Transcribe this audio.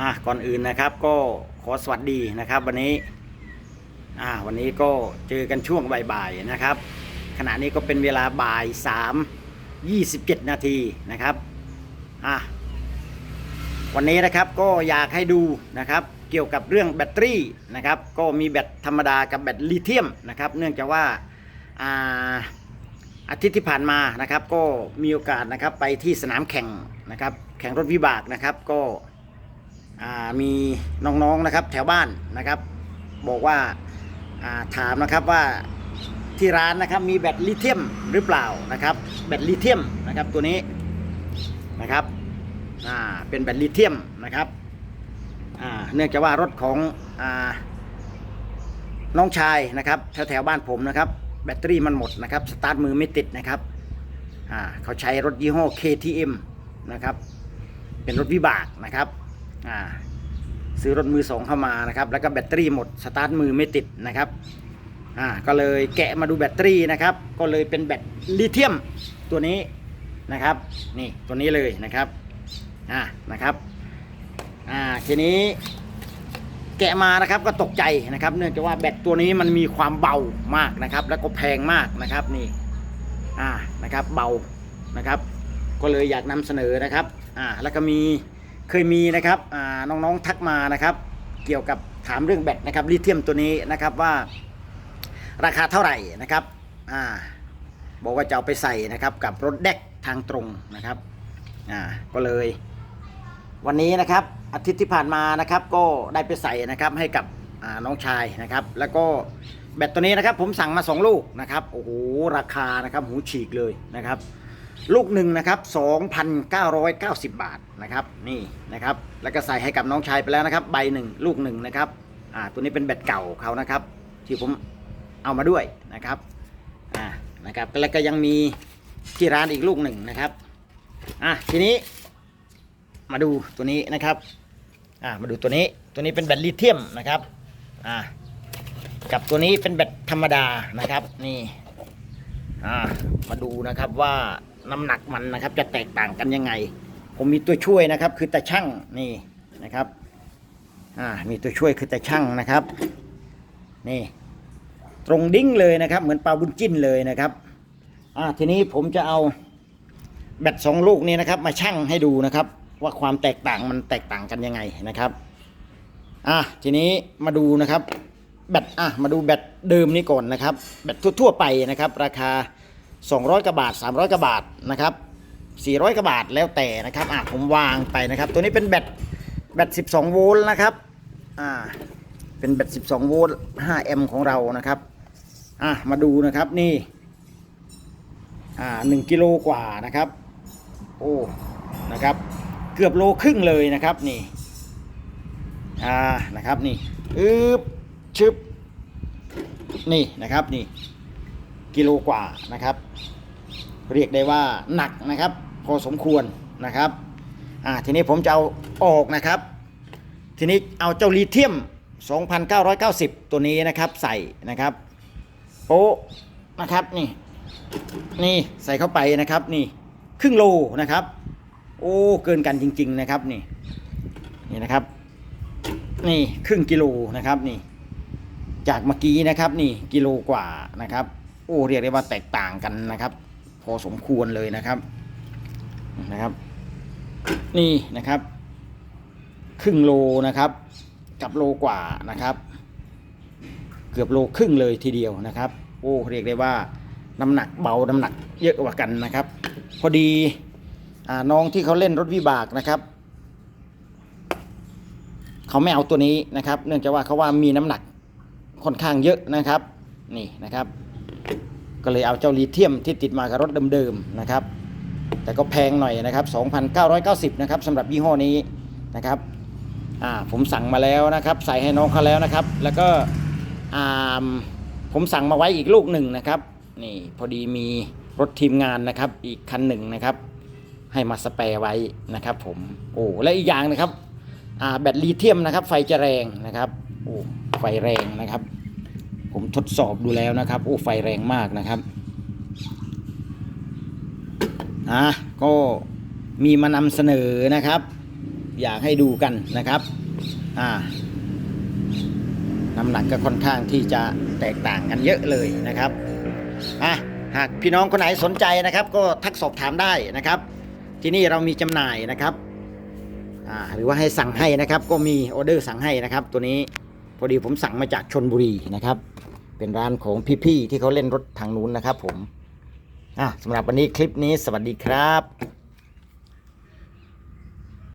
อะก่อนอื่นนะครับก็ขอสวัสดีนะครับ วันนี้อ่าวันนี้ก็เจอกันช่วงบ่ายๆนะครับ ขณะนี้ก็เป็นเวลาบ่าย3 27นาทีนะครับอะวันนี้นะครับก็อยากให้ดูนะครับ เกี่ยวกับเรื่องแบตเตอรี่นะครับ ก็มีแบตธรรมดากับแบตลิเธียมนะครับ เนื่องจากว่าอ่าอาทิตย์ที่ผ่านมานะครับ ก็มีโอกาสนะครับไปที่สนามแข่งนะครับ แข่งรถวิบากนะครับ ก็ มีน้องๆนะครับแถวบ้านนะครับ บอกว่าาถามนะครับว่าที่ร้านนะครับมีแบตลิเธียมหรือเปล่านะครับ แบตลิเธียมนะครับตัวนี้นะครับเป็นแบตลิเธียมนะครับเนื่องจากว่ารถของอน้องชายนะครับแถวแถวๆบ้านผมนะครับ แบตเตอรี่มันหมดนะครับสตาร์ทมือไม่ติดนะครับเขาใช้รถยี่ห้อ KTM นะครับเป็นรถวิบากนะครับ อ่าซื้อรถมือสองเข้ามานะครับแล้วก็แบตเตอรี่หมดสตาร์ทมือไม่ติดนะครับอ่าก็เลยแกะมาดูแบตเตอรี่นะครับ ก็เลยเป็นแบตลิเธียมตัวนี้นะครับนี่ตัวนี้เลยนะครับอ่านะครับอ่าทีนี้แกะมานะครับก็ตกใจนะครับ เนื่องจากว่าแบตตัวนี้มันมีความเบามากนะครับ แล้วก็แพงมากนะครับนี่อ่านะครับเบานะครับ ก็เลยอยากนำเสนอนะครับอ่าแล้วก็มี เคยมีนะครับน้องๆทักมานะครับ เกี่ยวกับถามเรื่องแบตนะครับลิเธียมตัวนี้นะครับว่า ราคาเท่าไหร่นะครับอ่าบอกว่าจะเอาไปใส่นะครับกับรถแดกทางตรงนะครับอ่าก็เลย วันนี้นะครับอาทิตย์ที่ผ่านมานะครับ ก็ได้ไปใส่นะครับให้กับน้องชายนะครับ แล้วก็แบตตัวนี้นะครับ ผมสั่งมา 2 ลูกนะครับโอ้โหราคานะครับหูฉีกเลยนะครับ ลูกหนึ่งนะครับ 2,990 บาทนะครับ นี่นะครับ แล้วก็ใส่ให้กับน้องชายไปแล้วนะครับ ใบหนึ่งลูกหนึ่งนะครับ อ่า ตัวนี้เป็นแบตเก่าเขานะครับ ที่ผมเอามาด้วยนะครับ อ่า นะครับ แล้วก็ยังมีที่ร้านอีกลูกหนึ่งนะครับ อะ ทีนี้ มาดูตัวนี้นะครับ อ่า มาดูตัวนี้ ตัวนี้เป็นแบตลิเธียมนะครับ อ่า กับตัวนี้เป็นแบตธรรมดานะครับ นี่ อ่า มาดูนะครับว่า น้ำหนักมันนะครับ จะแตกต่างกันยังไง ผมมีตัวช่วยนะครับ คือตาช่างนี่นะครับอ่ามีตัวช่วยคือตาช่างนะครับ นี่ ตรงดิ้งเลยนะครับ เหมือนปลาบุญจิ้นเลยนะครับอ่าทีนี้ผมจะเอาแบตสองลูกนี้นะครับ มาชั่งให้ดูนะครับ ว่าความแตกต่างมันแตกต่างกันยังไงนะครับอะทีนี้มาดูนะครับแบตอะมาดูแบตเดิมนี้ก่อนนะครับแบตทั่ว ๆ ไปนะครับ ราคา 200กว่าบาท 300กว่าบาทนะครับ400กว่าบาทแล้วแต่นะครับอะผมวางไปนะครับ ตัวนี้เป็นแบตแบต 12 โวลต์นะครับอ่าเป็นแบต 12 โวลต์ 5 แอมป์ของเรานะครับอะมาดูนะครับนี่อ่า1กิโลกว่านะครับโอ้นะครับ เกือบโลครึ่งเลยนะครับนี่อ่านะครับนี่อึบชึบนี่นะครับนี่ กิโลกว่านะครับ เรียกได้ว่าหนักนะครับ พอสมควรนะครับอ่าทีนี้ผมจะเอาออกนะครับ ทีนี้เอาเจ้าลิเธียม 2,990 ตัวนี้นะครับใส่นะครับโป๊นะครับนี่นี่ใส่เข้าไปนะครับนี่ครึ่งโลนะครับ โอ้เกินกันจริง ๆนะครับนี่นี่นะครับ นี่ครึ่งกิโลนะครับนี่ จากเมื่อกี้นะครับนี่กิโลกว่านะครับ โอ้เรียกได้ว่าแตกต่างกันนะครับ พอสมควรเลยนะครับนะครับ นี่นะครับ ครึ่งโลนะครับ กับโลกว่านะครับ เกือบโลครึ่งเลยทีเดียวนะครับ โอ้เรียกได้ว่าน้ำหนักเบาน้ำหนักเยอะกว่ากันนะครับ พอดีอน้องที่เขาเล่นรถวิบากนะครับเขาไม่เอาตัวนี้นะครับ เนื่องจากว่าเขาว่ามีน้ำหนักค่อนข้างเยอะนะครับ นี่นะครับ ก็เลยเอาเจ้าลีเทียมที่ติดมากับรถเดิมๆนะครับ แต่ก็แพงหน่อยนะครับ 2,990 นะครับสำหรับยี่ห้อนี้นะครับอ่าผมสั่งมาแล้วนะครับ ใส่ให้น้องเขาแล้วนะครับ แล้วก็อ่าผมสั่งมาไว้อีกลูกหนึ่งนะครับนี่พอดีมีรถทีมงานนะครับ อีกคันหนึ่งนะครับ ให้มาสแปร์ไว้นะครับผมโอ้และอีกอย่างนะครับอ่าแบตลิเทียมนะครับ ไฟจะแรงนะครับโอ้ไฟแรงนะครับ ผมทดสอบดูแล้วนะครับ โอ้ไฟแรงมากนะครับอะก็มีมานำเสนอนะครับ อยากให้ดูกันนะครับอ่าน้ำหนักก็ค่อนข้างที่จะแตกต่างกันเยอะเลยนะครับอะหากพี่น้องคนไหนสนใจนะครับ ก็ทักสอบถามได้นะครับ ที่นี่เรามีจำหน่ายนะครับอ่าหรือว่าให้สั่งให้นะครับ ก็มีออเดอร์สั่งให้นะครับ ตัวนี้ พอดีผมสั่งมาจากชนบุรีนะครับ เป็นร้านของพี่ๆที่เขาเล่นรถทางนู้นนะครับผมอะสำหรับวันนี้คลิปนี้สวัสดีครับ